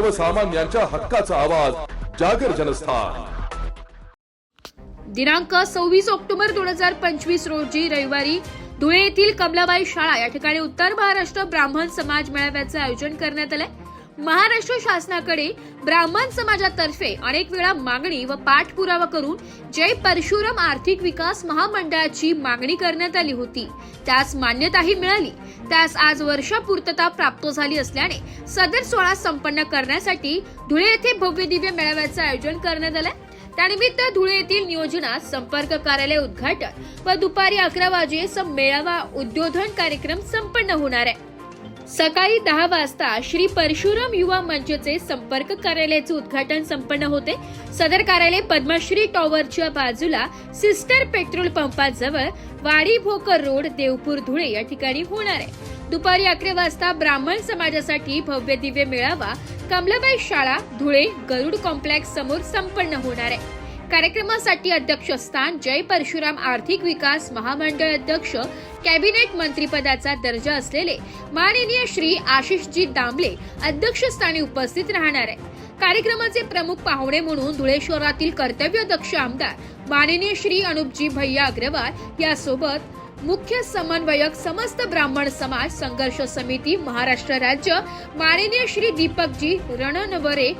सर्वसामान्यांच्या हक्काचा आवाज जागर जनस्थान. दिनांक सव्वीस ऑक्टोबर दोन हजार पंचवीस रोजी रविवारी धुळे येथील कमलाबाई शाळा या ठिकाणी उत्तर महाराष्ट्र ब्राह्मण समाज मेळाव्याचे आयोजन करण्यात आलंय. महाराष्ट्र शासनाकडे ब्राह्मण समाजातर्फे अनेक वेळा मागणी व पाठपुरावा करून जय परशुराम आर्थिक विकास महामंडळाची मागणी करण्यात आली होती. त्यास मान्यताही मिळाली. त्यास आज वर्षापूर्तता प्राप्त झाली असल्याने सदर सोहळा संपन्न करण्यासाठी धुळे येथे भव्य दिव्य मेळाव्याचे आयोजन करण्यात आलं त्यानिमित्त धुळे येथील नियोजनात संपर्क कार्यालय उद्घाटन व दुपारी अकरा वाजेस मेळावा उद्योधन कार्यक्रम संपन्न होणार आहे. सकाळी दहा वाजता श्री परशुराम युवा मंचचे संपर्क कार्यालयाचे उद्घाटन संपन्न होते. सदर कार्यालय पद्मश्री टॉवरच्या बाजूला सिस्टर पेट्रोल पंपाजवळ वाडी भोकर रोड देवपूर धुळे या ठिकाणी होणार आहे. दुपारी अकरा वाजता ब्राह्मण समाजासाठी भव्य दिव्य मेळावा कमलाबाई शाळा धुळे गरुड कॉम्प्लेक्स समोर संपन्न होणार आहे. कार्यक्रमासाठी अध्यक्षस्थान जय परशुराम आर्थिक विकास महामंडळ अध्यक्ष कॅबिनेट मंत्रीपदाचा दर्जा असलेले माननीय श्री आशिषजी दामले अध्यक्षस्थानी उपस्थित राहणार आहे कार्यक्रमाचे प्रमुख पाहुणे म्हणून धुळे शहरातील कर्तव्यदक्ष आमदार माननीय श्री अनुपजी भैया अग्रवाल यासोबत मुख्य समन्वयक समस्त ब्राह्मण समाज संघर्ष समिती महाराष्ट्र राज्य माननीय श्री दीपकजी रणनवरे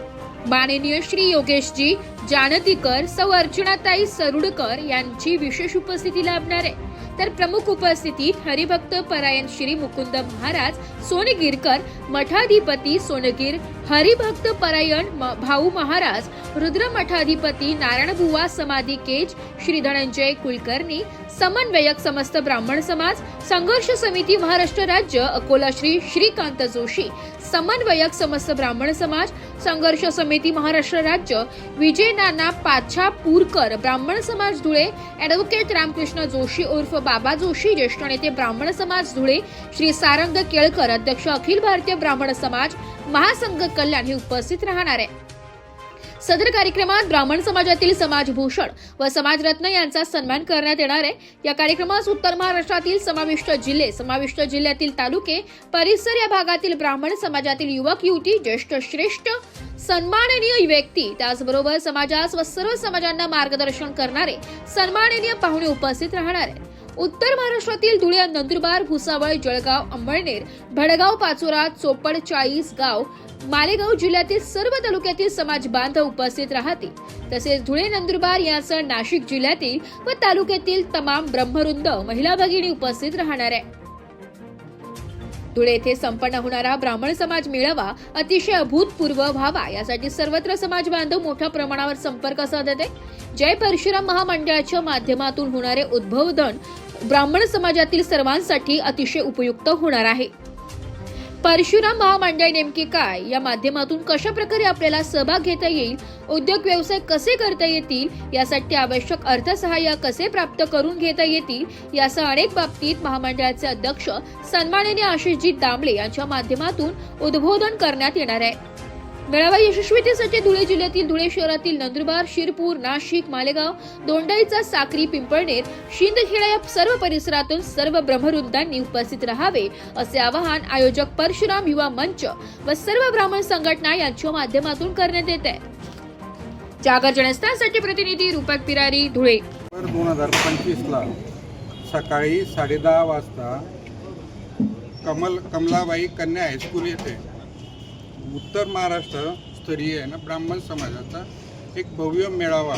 माननीय श्री योगेशजी जानतीकर सौ अर्चनाताई सरुडकर यांची विशेष उपस्थिती लाभणार. आहे तर प्रमुख उपस्थितीत हरिभक्त परायण श्री मुकुंद महाराज सोनगिरकर मठाधिपती सोनगीर हरिभक्त परायण म- भाऊ महाराज रुद्र मठाधिपती नारायणबुवा समाधी केज श्री धनंजय कुलकर्णी समन्वयक समस्त ब्राह्मण समाज संघर्ष समिती महाराष्ट्र राज्य अकोला श्री श्रीकांत जोशी समन्वयक समस्त ब्राह्मण समाज संघर्ष समिती महाराष्ट्र राज्य विजय नाना पाछापूरकर ब्राह्मण समाज धुळे ॲडव्होकेट रामकृष्ण जोशी उर्फ बाबा जोशी ज्येष्ठ नेते ब्राह्मण समाज धुळे श्री सारंग केळकर अध्यक्ष अखिल भारतीय ब्राह्मण समाज महासंघ कल्याण हे उपस्थित राहणार आहे. सदर कार्यक्रमात ब्राह्मण समाजातील समाजभूषण व समाजरत्न यांचा सन्मान करण्यात येणार आहे. या कार्यक्रमास उत्तर महाराष्ट्रातील समाविष्ट जिल्हे समाविष्ट जिल्ह्यातील तालुके परिसर या भागातील ब्राह्मण समाजातील युवक युवती ज्येष्ठ श्रेष्ठ सन्माननीय व्यक्ती त्याचबरोबर समाजास व सर्व समाजांना मार्गदर्शन करणारे सन्माननीय पाहुणे उपस्थित राहणार आहेत उत्तर महाराष्ट्रातील धुळे नंदुरबार भुसावळ जळगाव अंबळनेर भडगाव पाचोरा चोपड चाळीस गाव मालेगाव जिल्ह्यातील सर्व तालुक्यातील समाज बांधव उपस्थित राहतील. तसेच धुळे नंदुरबार यासह नाशिक जिल्ह्यातील व तालुक्यातील तमाम ब्रह्मरुंद महिला भगिनी उपस्थित राहणार आहे धुळे येथे संपन्न होणारा ब्राह्मण समाज मेळावा अतिशय अभूतपूर्व व्हावा यासाठी सर्वत्र समाज बांधव मोठ्या प्रमाणावर संपर्क साधत आहे जय परशुराम महामंडळाच्या माध्यमातून होणारे उद्भवधन ब्राह्मण समाजातील सर्वांसाठी अतिशय उपयुक्त होणार आहे. परशुराम महामंडळ नेमके काय? या माध्यमातून कशा प्रकारे आपल्याला सहभाग घेता येईल? उद्योग व्यवसाय कसे करता येतील? यासाठी आवश्यक अर्थसहाय्य कसे प्राप्त करून घेता येतील? यासह अनेक बाबतीत महामंडळाचे अध्यक्ष सन्माननीय आशिषजी दामले यांच्या माध्यमातून उद्बोधन करण्यात येणार आहे. मेळावा यशस्वीतेसाठी धुळे जिल्ह्यातील धुळे शहरातील नंदुरबार शिरपूर नाशिक मालेगाव दोंडाईचा साक्री पिंपळनेर शिंदखेडा या सर्व परिसरातून सर्व ब्रह्मवृंदांनी उपस्थित राहावे असे आवाहन आयोजक परशुराम युवा मंच व सर्व ब्राह्मण संघटना यांच्या माध्यमातून करण्यात येत आहे. जागर जनस्थानसाठी प्रतिनिधी रूपक पिरारी धुळे. दोन हजार पंचवीसला सकाळी साडेदहा वाजता कमल कमलाबाई कन्या हायस्कूल येथे उत्तर महाराष्ट्र स्तरीय आहे ना ब्राह्मण समाजाचा एक भव्य मेळावा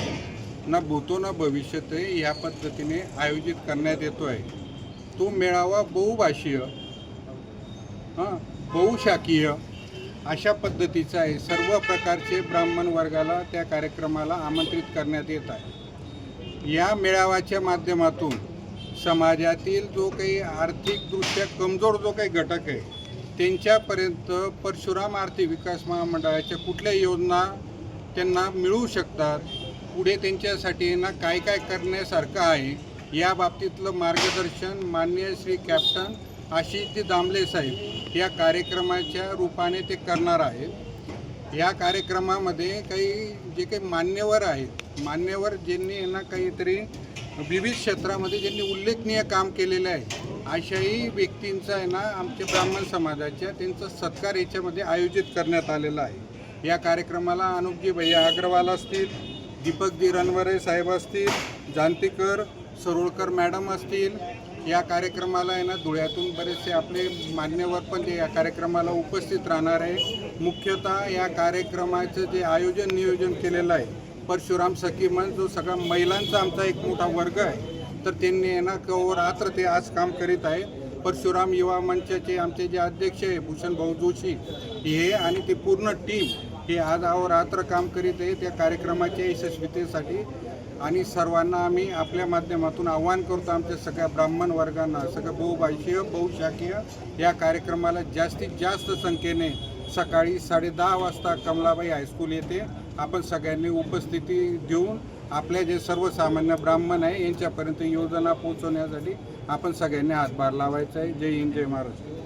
ना भूतो ना भविष्यत या पद्धतीने आयोजित करण्यात येतो आहे तो मेळावा बहुभाषीय हां बहुशाखीय अशा पद्धतीचा आहे. सर्व प्रकारचे ब्राह्मण वर्गाला त्या कार्यक्रमाला आमंत्रित करण्यात येत आहे. या मेळाव्याच्या माध्यमातून समाजातील जो काही आर्थिकदृष्ट्या कमजोर जो काही घटक आहे त्यांच्यापर्यंत परशुराम आर्थिक विकास महामंडळाच्या कुठल्या योजना त्यांना मिळू शकतात पुढे त्यांच्यासाठी ना काय काय करण्यासारखं आहे या बाबतीतलं मार्गदर्शन मान्य श्री कॅप्टन आशिषजी दामले साहेब या कार्यक्रमाच्या रूपाने ते करणार आहेत. या कार्यक्रमामध्ये काही जे काही मान्यवर आहेत मान्यवर ज्यांनी यांना काहीतरी विविध क्षेत्रामध्ये ज्यांनी उल्लेखनीय काम केलेलं आहे अशाही व्यक्तींचा आहे ना आमच्या ब्राह्मण समाजाच्या त्यांचा सत्कार याच्यामध्ये आयोजित करण्यात आलेला आहे. या कार्यक्रमाला अनुपजी भैया अग्रवाल असतील दीपकजी रणवरे साहेब असतील जांतीकर सरोळकर मॅडम असतील. या कार्यक्रमाला आहे ना धुळ्यातून बरेचसे आपले मान्यवर पण जे या कार्यक्रमाला उपस्थित राहणार आहे. मुख्यतः या कार्यक्रमाचं जे आयोजन नियोजन केलेलं आहे परशुराम सखी मन जो सगळा महिलांचा आमचा एक मोठा वर्ग आहे तर त्यांनी आहे ना रात्र ते आज काम करीत आहे. परशुराम युवा मंचाचे आमचे जे अध्यक्ष आहे भूषण भाऊ जोशी हे आणि ते पूर्ण टीम हे आज अहोरात्र काम करीत आहे त्या कार्यक्रमाच्या यशस्वीतेसाठी. आणि सर्वांना आम्ही आपल्या माध्यमातून आव्हान करतो आमच्या सगळ्या ब्राह्मण वर्गांना सगळ्या बहुभाषीय बहुशाखीय या कार्यक्रमाला जास्तीत जास्त संख्येने सकाळी साडेदहा वाजता कमलाबाई हायस्कूल येथे आपण सगळ्यांनी उपस्थिती देऊन आपले जे सर्वसामान्य ब्राह्मण आहे यांच्यापर्यंत योजना पोहोचवण्यासाठी आपण सगळ्यांनी हातभार लावायचा आहे. जय हिंद जय महाराष्ट्र.